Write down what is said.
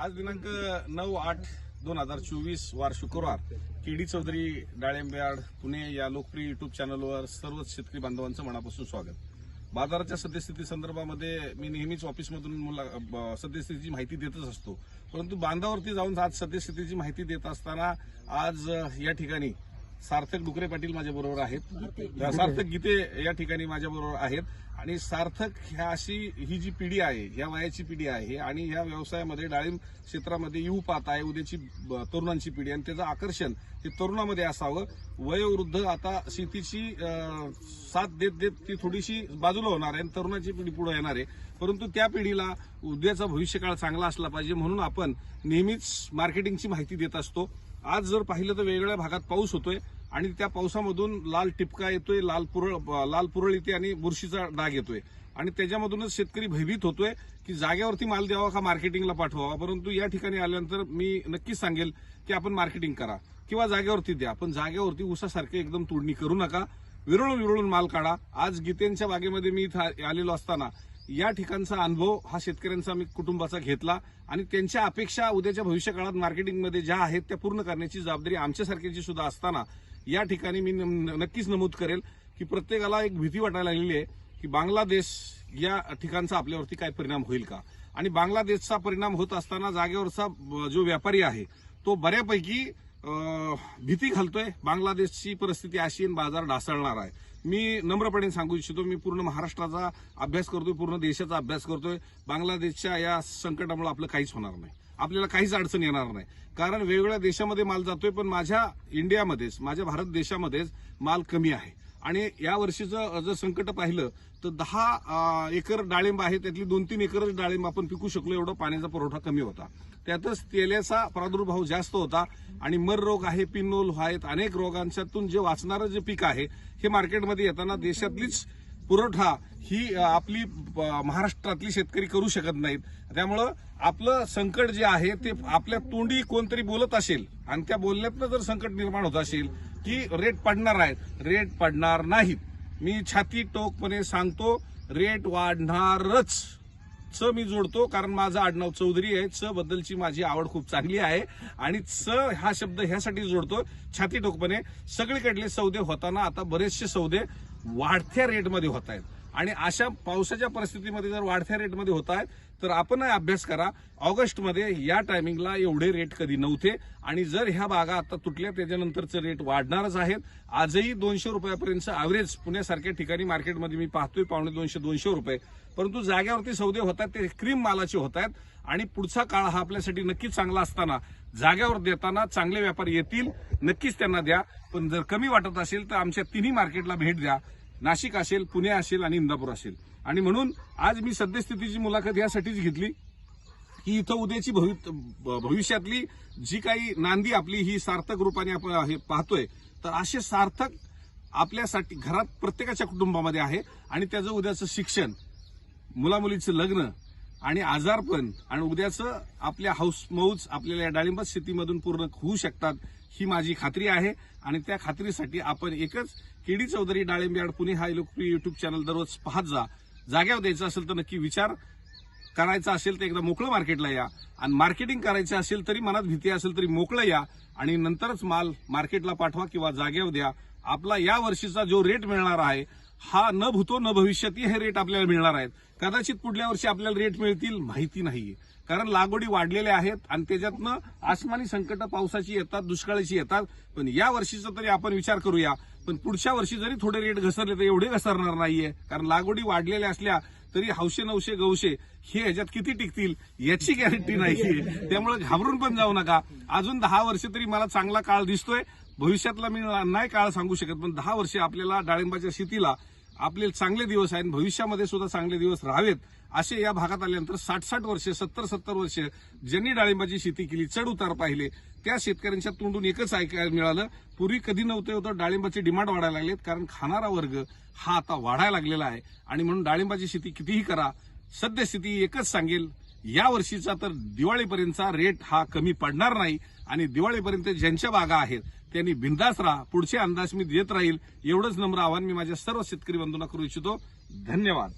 आज दिनांक नऊ आठ दोन हजार चोवीस वार शुक्रवार. केडी चौधरी डाळिंब्याड पुणे या लोकप्रिय युट्यूब चॅनलवर सर्व शेतकरी बांधवांचं मनापासून स्वागत. बाजाराच्या सद्यस्थिती संदर्भामध्ये मी नेहमीच ऑफिसमधून मुला- ब- सद्यस्थितीची माहिती देतच असतो. परंतु बांधावरती जाऊन आज सद्यस्थितीची माहिती देत असताना आज या ठिकाणी सार्थक डुकरे पाटील माझ्या बरोबर आहेत सार्थक गीते या ठिकाणी माझ्या बरोबर आहेत. आणि सार्थक ह्या अशी ही जी पिढी आहे ह्या वयाची पिढी आहे आणि ह्या व्यवसायामध्ये डाळिंब क्षेत्रामध्ये येऊ पाहत आहे उद्याची तरुणांची पिढी आणि त्याचं आकर्षण हे तरुणामध्ये असावं. वयोवृद्ध आता शेतीची साथ देत देत ती थोडीशी बाजूला होणार आहे आणि तरुणाची पिढी पुढे येणार आहे. परंतु त्या पिढीला उद्याचा भविष्यकाळ चांगला असला पाहिजे म्हणून आपण नेहमीच मार्केटिंगची माहिती देत असतो. आज जर पाहिलं तर वेगवेगळ्या भागात पाऊस होतोय आणि त्या पावसामधून लाल टिपका येतोय लाल पुरळ लाल पुरळ येते आणि बुरशीचा डाग येतोय. आणि त्याच्यामधूनच शेतकरी भयभीत होतोय की जागेवरती माल द्यावा का मार्केटिंगला पाठवावा? परंतु या ठिकाणी आल्यानंतर मी नक्कीच सांगेल की आपण मार्केटिंग करा किंवा जागेवरती द्या. पण जागेवरती उसासारखे एकदम तोडणी करू नका. विरळून विरळून माल काढा. आज गीतेंच्या बागेमध्ये मी इथं आलेलो असताना या ठिकाणचा अनुभव हा शेतकऱ्यांचा मी कुटुंबाचा घेतला आणि त्यांच्या अपेक्षा उद्याच्या भविष्य काळात मार्केटिंगमध्ये ज्या आहेत त्या पूर्ण करण्याची जबाबदारी आमच्यासारख्याची सुद्धा असताना या ठिकाणी मी नक्कीच नमूद करेल की प्रत्येकाला एक भीती वाटायला लागलेली आहे की बांगलादेश या ठिकाणचा आपल्यावरती काय परिणाम होईल का? आणि बांगलादेशचा परिणाम होत असताना जागेवरचा जो व्यापारी आहे तो बऱ्यापैकी भीती घालतोय. बांगलादेशची परिस्थिती अशी आणि बाजार ढासळणार आहे. मी नम्रपणे सांगू इच्छितो मी पूर्ण महाराष्ट्राचा अभ्यास करतोय पूर्ण देशाचा अभ्यास करतोय. बांगलादेशच्या या संकटामुळे आपलं काहीच होणार नाही. आपल्याला काहीच अडचण येणार नाही. कारण वेगवेगळ्या देशामध्ये माल जातोय पण माझ्या इंडियामध्येच माझ्या भारत देशामध्येच माल कमी आहे. आणि या वर्षीचं जर संकट पाहिलं तर दहा एकर डाळिंब आहे त्यातली दोन तीन एकरच डाळिंब आपण पिकू शकलो एवढा पाण्याचा पुरवठा कमी होता. त्यातच तेल्याचा प्रादुर्भाव जास्त होता आणि मर रोग आहे पिनोल आहेत अनेक रोगांच्यातून जे वाचणारं जे पीक आहे हे मार्केटमध्ये येताना देशातलीच पुरवठा ही आपली महाराष्ट्रातली शेतकरी करू शकत नाहीत. त्यामुळं आपलं संकट जे आहे ते आपल्या तोंडी कोणतरी बोलत असेल आणि त्या बोलण्यातनं जर संकट निर्माण होत असेल की रेट पडणार आहेत. रेट पडणार नाहीत मी छाती टोकपणे सांगतो रेट वाढणारच. च मी जोडतो कारण माझं आडनाव चौधरी आहे. च बद्दलची माझी आवड खूप चांगली आहे. आणि च हा शब्द ह्यासाठी जोडतो छाती टोकपणे. सगळीकडले सौदे होताना आता बरेचसे सौदे वाढत्या रेटमध्ये होत आहेत आणि अशा पावसाच्या परिस्थितीमध्ये जर वाढत्या रेटमध्ये होत आहेत तर आपण अभ्यास करा. ऑगस्टमध्ये या टायमिंगला एवढे रेट कधी नव्हते. आणि जर ह्या बागा आता तुटल्या त्याच्यानंतरचे रेट वाढणारच आहेत. आजही दोनशे रुपयापर्यंत ॲव्हरेज पुण्यासारख्या ठिकाणी मार्केटमध्ये मी पाहतोय पावणे दोनशे दोनशे रुपये. परंतु जाग्यावरती सौदे होतात ते क्रीम मालाचे होत आहेत. आणि पुढचा काळ हा आपल्यासाठी नक्कीच चांगला असताना जाग्यावर देताना चांगले व्यापारी येतील नक्कीच त्यांना द्या. पण जर कमी वाटत असेल तर आमच्या तिन्ही मार्केटला भेट द्या. नाशिक असेल पुणे असेल आणि इंदापूर असेल. आणि म्हणून आज मी सद्यस्थितीची मुलाखत यासाठीच घेतली की इथं उद्याची भवि- भविष्यातली जी काही नांदी आपली ही सार्थक रूपाने आपण हे पाहतोय तर असे सार्थक आपल्यासाठी घरात प्रत्येकाच्या कुटुंबामध्ये आहे आणि त्याचं उद्याचं शिक्षण मुलामुलीचं लग्न आणि आजारपण आणि उद्याचं आपल्या हाऊस मौज आपल्याला या डाळिंब शेतीमधून पूर्ण होऊ शकतात ही माझी खात्री आहे. आणि त्या खात्रीसाठी आपण एकच केडी चौधरी डाळिंब यार्ड पुणे हा लोकप्रिय युट्यूब चॅनल दररोज पाहत जा. जाग्यावर द्यायचा असेल तर नक्की विचार करायचा असेल तर एकदा मोकळं मार्केटला या. आणि मार्केटिंग करायचं असेल तरी मनात भीती असेल तरी मोकळं या. आणि नंतरच माल मार्केटला पाठवा किंवा जाग्यावर द्या. आपला या वर्षीचा जो रेट मिळणार आहे हा न भूतो न भविष्यातही हे रेट आपल्याला मिळणार आहेत. कदाचित पुढल्या वर्षी आपल्याला रेट मिळतील माहिती नाहीये. कारण लागवडी वाढलेल्या आहेत आणि त्याच्यातनं आसमानी संकट पावसाची येतात दुष्काळाची येतात. पण या वर्षीचा तरी आपण विचार करूया. पण पुढच्या वर्षी जरी थोडे रेट घसरले तर एवढे घसरणार नाहीये. कारण लागवडी वाढलेल्या असल्या तरी हौशे नवशे गवशे हे ह्याच्यात किती टिकतील याची गॅरंटी नाहीये. त्यामुळे घाबरून पण जाऊ नका. अजून दहा वर्ष तरी मला चांगला काळ दिसतोय. भविष्यातला मी नाही काळ सांगू शकत पण दहा वर्षे आपल्याला डाळिंबाच्या शेतीला आपले चांगले दिवस आहेत भविष्यामध्ये सुद्धा चांगले दिवस राहावेत असे या भागात आल्यानंतर साठ साठ वर्षे सत्तर सत्तर वर्षे ज्यांनी डाळिंबाची शेती केली चढ उतार पाहिले त्या शेतकऱ्यांच्या तोंडून एकच ऐकायला मिळालं पूर्वी कधी नव्हते होतं डाळिंबाची डिमांड वाढायला लागलेत कारण खाणारा वर्ग हा आता वाढायला लागलेला आहे. आणि म्हणून डाळिंबाची शेती कितीही करा सद्यस्थिती एकच सांगेल या वर्षीचा तर दिवाळीपर्यंतचा रेट हा कमी पडणार नाही. आणि दिवाळीपर्यंत ज्यांच्या बागा आहेत त्यांनी बिंदास राहा पुढचे अंदाज मी देत राहील एवढंच नम्र आव्हान मी माझ्या सर्व शेतकरी बंधूंना करू इच्छितो. धन्यवाद.